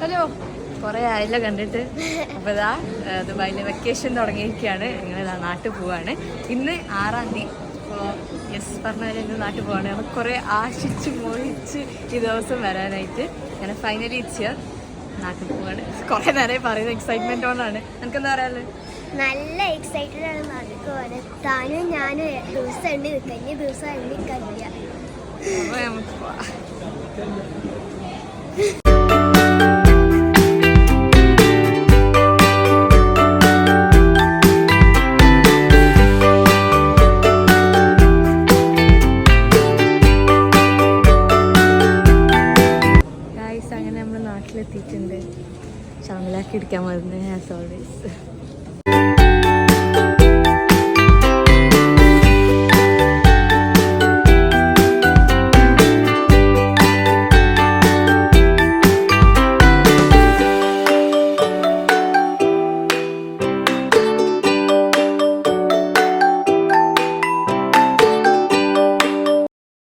Hello. കുറേ ആയില്ല കണ്ടിട്ട്. അപ്പോൾ ഇതാ ദുബായിലെ വെക്കേഷൻ തുടങ്ങിയിരിക്കുകയാണ്. ഞങ്ങൾ ഇതാ നാട്ടിൽ പോവാണ്. ഇന്ന് ആറാം തീയതി. അപ്പോൾ യെസ് പറഞ്ഞാൽ ഇന്ന് നാട്ടിൽ പോവാണ്. നമ്മൾ കുറേ ആശിച്ച് മോഹിച്ച് ഈ ദിവസം വരാനായിട്ട് അങ്ങനെ ഫൈനലി ഇച്ചിയ നാട്ടിൽ പോവാണ്. കുറേ നേരമായി പറയുന്നത് എക്സൈറ്റ്മെന്റ് കൊണ്ടാണ്. എനിക്കെന്താ പറയാ നല്ല എക്സൈറ്റഡ് ആണ് നാട്ടിൽ പോകാൻ താനും ഞാനും ദിവസം ഉണ്ട് കഴിഞ്ഞ ദിവസം എണ്ണിക്കല്ല അപ്പോൾ നമുക്ക് പോവാം. ഗായ്സ് ചാമലാക്കി ഇടിക്കാൻ മരുന്ന് ആസ് ഓൾവേസ്